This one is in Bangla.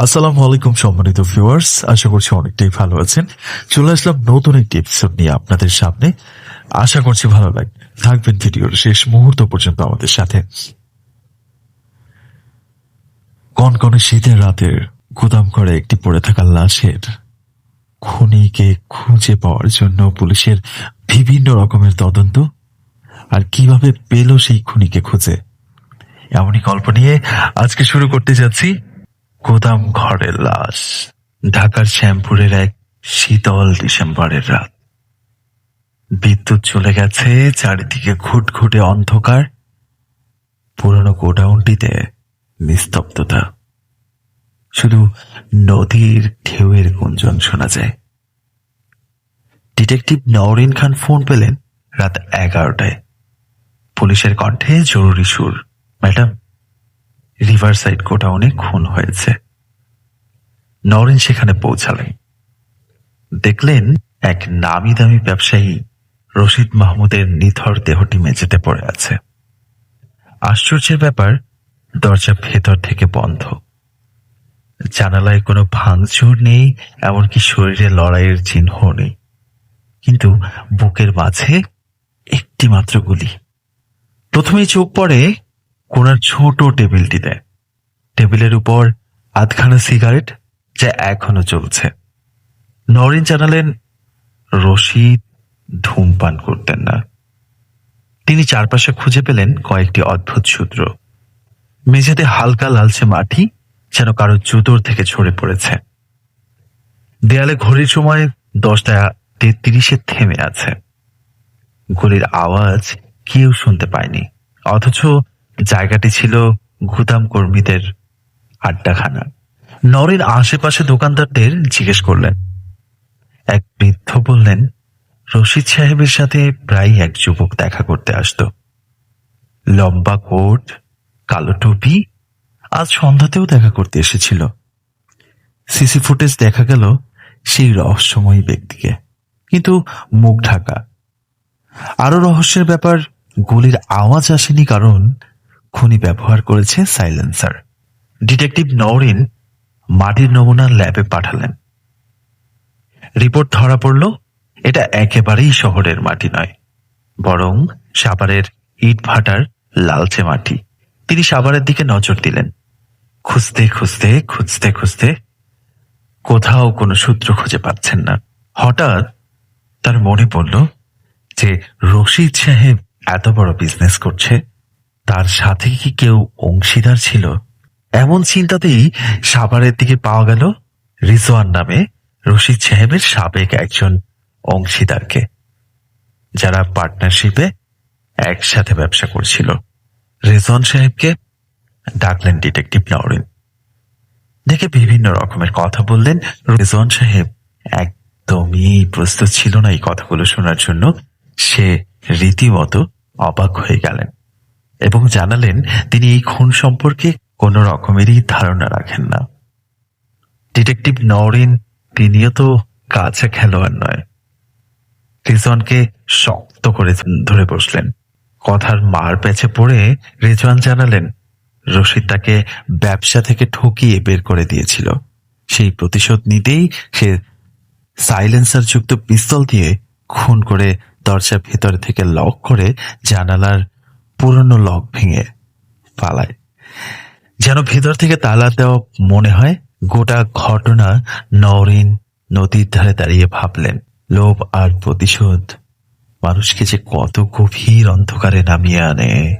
আসসালামু আলাইকুম, সম্মানিত ভিউয়ার্স আশা করছি অনেকটাই ভালো আছেন। চলে আসলাম নতুন একটি এপিসোড নিয়ে আপনাদের সামনে। আশা করছি ভালো লাগবে থাকবেন ভিডিওর শেষ মুহূর্ত পর্যন্ত আমাদের সাথে। কনকনে শীতের রাতের গুদাম করে একটি পড়ে থাকা লাশের খুনিকে খুঁজে পাওয়ার জন্য পুলিশের বিভিন্ন রকমের তদন্ত। আর কীভাবে পেল সেই খুনিকে খুঁজে? এমনই গল্প নিয়ে আজকে শুরু করতে যাচ্ছি। গোদাম ঘরের লাশ, ঢাকার শ্যামপুরের এক শীতল ডিসেম্বরের রাত। বিদ্যুৎ চলে গেছে, চারিদিকে ঘুটঘুটে অন্ধকার। পুরনো গোডাউনটিতে নিস্তব্ধতা। শুধু নদীর ঢেউয়ের গুঞ্জন শোনা যায়। ডিটেকটিভ নওরিন খান ফোন পেলেন রাত এগারোটায়। পুলিশের কণ্ঠে জরুরি সুর। ম্যাডাম রিভার সাইড গোডাউনে খুন হয়েছে। নরেন সেখানে পৌঁছালেন দেখলেন এক নামি দামি ব্যবসায়ী রশিদ মাহমুদের নিথর দেহটি মেঝেতে পড়ে আছে। আশ্চর্যের ব্যাপার, দরজা ভেতর থেকে বন্ধ। জানালায় কোনো ভাঙচুর নেই, এমনকি শরীরে লড়াইয়ের চিহ্ন নেই। কিন্তু বুকের মাঝে একটি মাত্র গুলি। প্রথমেই চোখ পড়ে কোনার ছোট টেবিলটিতে। টেবিলের উপর আধখানা সিগারেট যা এখনও চলছে। নরিন জানালেন, রশিদ ধূমপান করতেন না। তিনি চারপাশে খুঁজে পেলেন কয়েকটি অদ্ভুত সূত্র। মেঝেতে হালকা লালচে মাটি যেন কারও জুতোর থেকে ছড়ে পড়েছে। দেয়ালে ঘড়ির সময় দশটা তেত্রিশে থেমে আছে। গুলির আওয়াজ কেউ শুনতে পায়নি, অথচ জায়গাটি ছিল গুদাম কর্মীদের আড্ডাখানা। নরের আশেপাশে দোকানদারদের জিজ্ঞেস করলেন। এক বৃদ্ধ বললেন, রশিদ সাহেবের সাথে প্রায় এক যুবক দেখা করতে আসতো। লম্বা কোট, কালো টুপি, আজ সন্ধ্যাতেও দেখা করতে এসেছিল। সিসি ফুটেজ দেখা গেল সেই রহস্যময়ী ব্যক্তিকে, কিন্তু মুখ ঢাকা। আরও রহস্যের ব্যাপার, গুলির আওয়াজ আসেনি কারণ খুনি ব্যবহার করেছে সাইলেন্সার। ডিটেকটিভ নওরিন মাটির নমুনা ল্যাবে পাঠালেন। রিপোর্ট ধরা পড়ল, এটা একেবারেই শহরের মাটি নয়, বরং সাভারের ইট ভাটার লালচে মাটি। তিনি সাভারের দিকে নজর দিলেন। খুঁজতে খুঁজতে খুঁজতে খুঁজতে কোথাও কোনো সূত্র খুঁজে পাচ্ছেন না। হঠাৎ তার মনে পড়ল যে রশিদ সাহেব এত বড় বিজনেস করছে। তার সাথে কি কেউ অংশীদার ছিল? এমন চিন্তাতেই সাভারের দিকে পাওয়া গেল রিজওয়ান নামে রশিদ সাহেবের সাবেক একজন অংশীদারকে, যারা পার্টনারশিপে একসাথে ব্যবসা করছিল। রেজওয়ান সাহেবকে ডাকলেন ডিটেকটিভ নওরিন দেখে বিভিন্ন রকমের কথা বললেন রেজওয়ান সাহেব। একদমই প্রস্তুত ছিল না এই কথাগুলো শোনার জন্য। সে রীতিমতো অবাক হয়ে গেলেন। এবং জানালেন, তিনি এই খুন সম্পর্কে কোনো রকমেরই ধারণা রাখেন না। ডিটেকটিভ নওরিন, তিনিও তো কাছে খেলোয়াড় নয়। রিজওয়ানকে শক্ত করে ধরে বসলেন। কথার মার পেছে পড়ে রেজওয়ান জানালেন, রশিদ তাকে ব্যবসা থেকে ঠকিয়ে বের করে দিয়েছিল। সেই প্রতিশোধ নিতেই সে সাইলেন্সার যুক্ত পিস্তল দিয়ে খুন করে দরজার ভেতর থেকে লক করে জানালার পুরনো লক ভেঙে পালায়। যেন ভেতর থেকে তালা দেওয়া মনে হয় গোটা ঘটনা নরিন নদীর ধারে দাঁড়িয়ে ভাবলেন। লোভ আর প্রতিশোধ মানুষকে যে কত গভীর অন্ধকারে নামিয়ে আনে।